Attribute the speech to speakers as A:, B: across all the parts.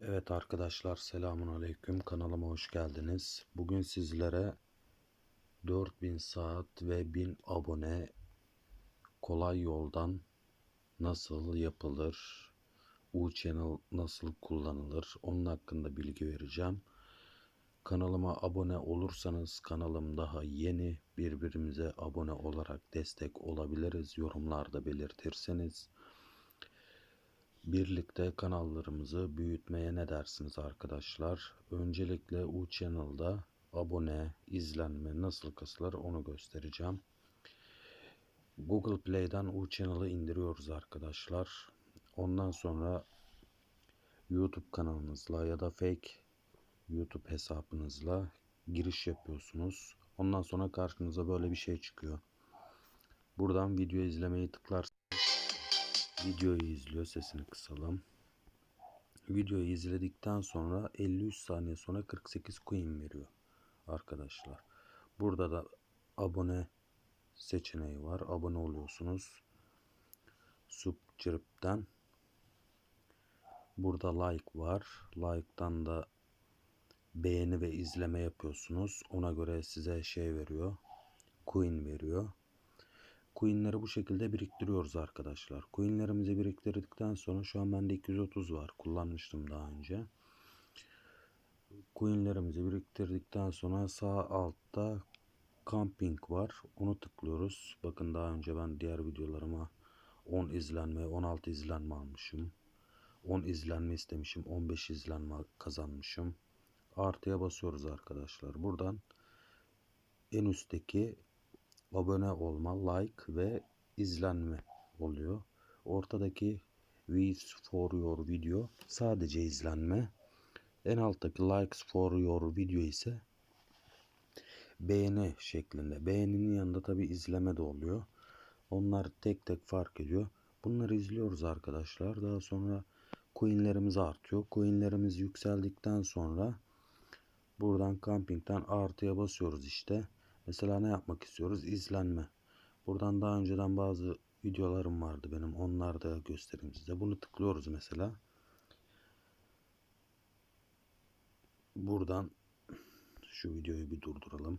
A: Evet arkadaşlar selamun aleyküm kanalıma hoş geldiniz. Bugün sizlere 4000 saat ve 1000 abone kolay yoldan nasıl yapılır, U-Channel nasıl kullanılır onun hakkında bilgi vereceğim. Kanalıma abone olursanız kanalım daha yeni birbirimize abone olarak destek olabiliriz. Yorumlarda belirtirseniz. Birlikte kanallarımızı büyütmeye ne dersiniz arkadaşlar? Öncelikle U Channel'da abone, izlenme nasıl kasılır onu göstereceğim. Google Play'den U Channel'ı indiriyoruz arkadaşlar. Ondan sonra YouTube kanalınızla ya da fake YouTube hesabınızla giriş yapıyorsunuz. Ondan sonra karşınıza böyle bir şey çıkıyor. Buradan video izlemeyi tıklarsınız. Videoyu izliyor. Sesini kısalım. Videoyu izledikten sonra 53 saniye sonra 48 coin veriyor arkadaşlar. Burada da abone seçeneği var. Abone oluyorsunuz. Subscribe'den Burada like var. Like'tan da beğeni ve izleme yapıyorsunuz. Ona göre size şey veriyor. Coin veriyor. Coinleri bu şekilde biriktiriyoruz arkadaşlar. Coinlerimizi biriktirdikten sonra şu an bende 230 var. Kullanmıştım daha önce. Coinlerimizi biriktirdikten sonra sağ altta camping var. Onu tıklıyoruz. Bakın daha önce ben diğer videolarıma 10 izlenme, 16 izlenme almışım. 10 izlenme istemişim. 15 izlenme kazanmışım. Artıya basıyoruz arkadaşlar. Buradan en üstteki abone olma, like ve izlenme oluyor. Ortadaki views for your video sadece izlenme. En alttaki likes for your video ise beğeni şeklinde. Beğeninin yanında tabi izleme de oluyor. Onlar tek tek fark ediyor. Bunları izliyoruz arkadaşlar. Daha sonra coinlerimiz artıyor. Coinlerimiz yükseldikten sonra buradan camping'den artıya basıyoruz işte. Mesela ne yapmak istiyoruz? İzlenme. Buradan daha önceden bazı videolarım vardı benim. Onları da göstereyim size. Bunu tıklıyoruz mesela. Buradan şu videoyu bir durduralım.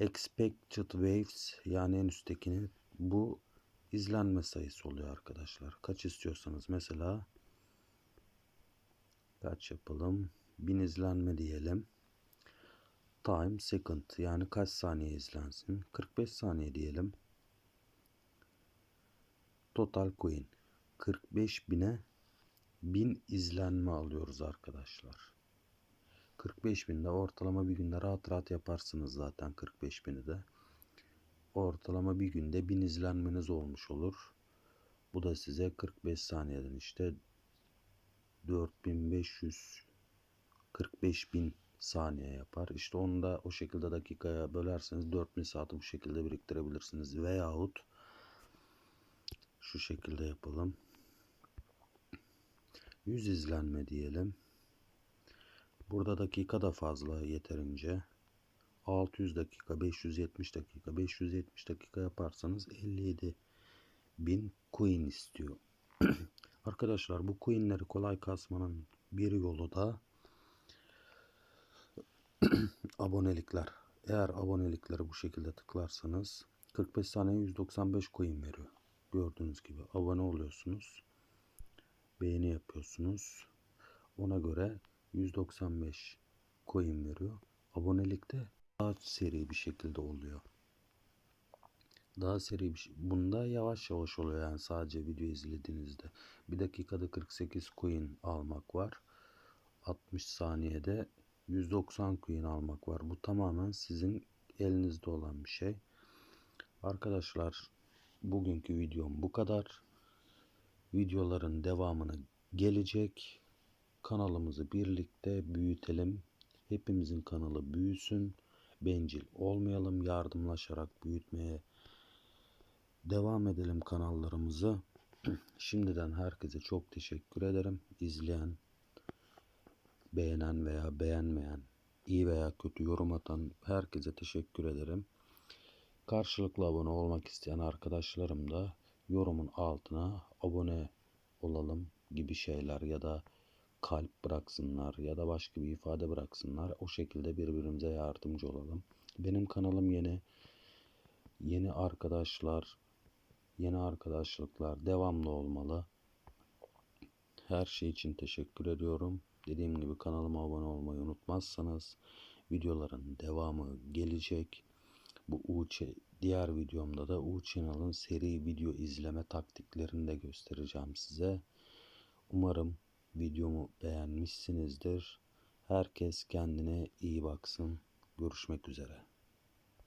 A: Expected Waves yani en üsttekini bu izlenme sayısı oluyor arkadaşlar. Kaç istiyorsanız mesela kaç yapalım? 1000 izlenme diyelim time second yani kaç saniye izlensin? 45 saniye diyelim. Total coin 45 bine 1000 izlenme alıyoruz arkadaşlar. 45 binde ortalama bir günde rahat rahat yaparsınız zaten 45 bini de. Ortalama bir günde 1000 izlenmeniz olmuş olur. Bu da size 45 saniyeden işte 4500 45000 saniye yapar. İşte onu da o şekilde dakikaya bölerseniz 4000 saati bu şekilde biriktirebilirsiniz. Veyahut şu şekilde yapalım. 100 izlenme diyelim. Burada dakika da fazla yeterince. 600 dakika, 570 dakika, 570 dakika yaparsanız 57 bin coin istiyor. Arkadaşlar bu coinleri kolay kasmanın bir yolu da abonelikler. Eğer abonelikleri bu şekilde tıklarsanız 45 saniye 195 coin veriyor. Gördüğünüz gibi abone oluyorsunuz. Beğeni yapıyorsunuz. Ona göre 195 coin veriyor. Abonelikte daha seri bir şekilde oluyor. Daha seri bir şey. Bunda yavaş yavaş oluyor yani sadece video izlediğinizde. Bir dakikada 48 coin almak var. 60 saniyede 190 coin almak var. Bu tamamen sizin elinizde olan bir şey. Arkadaşlar bugünkü videom bu kadar. Videoların devamını gelecek. Kanalımızı birlikte büyütelim. Hepimizin kanalı büyüsün. Bencil olmayalım. Yardımlaşarak büyütmeye devam edelim kanallarımızı. Şimdiden herkese çok teşekkür ederim. İzleyen, beğenen veya beğenmeyen, iyi veya kötü yorum atan herkese teşekkür ederim. Karşılıklı abone olmak isteyen arkadaşlarım da yorumun altına abone olalım gibi şeyler ya da kalp bıraksınlar ya da başka bir ifade bıraksınlar. O şekilde birbirimize yardımcı olalım. Benim kanalım yeni. Yeni arkadaşlar, yeni arkadaşlıklar devamlı olmalı. Her şey için teşekkür ediyorum. Dediğim gibi kanalıma abone olmayı unutmazsanız videoların devamı gelecek. Bu UÇ diğer videomda da U Channel'ın seri video izleme taktiklerini de göstereceğim size. Umarım videomu beğenmişsinizdir. Herkes kendine iyi baksın. Görüşmek üzere.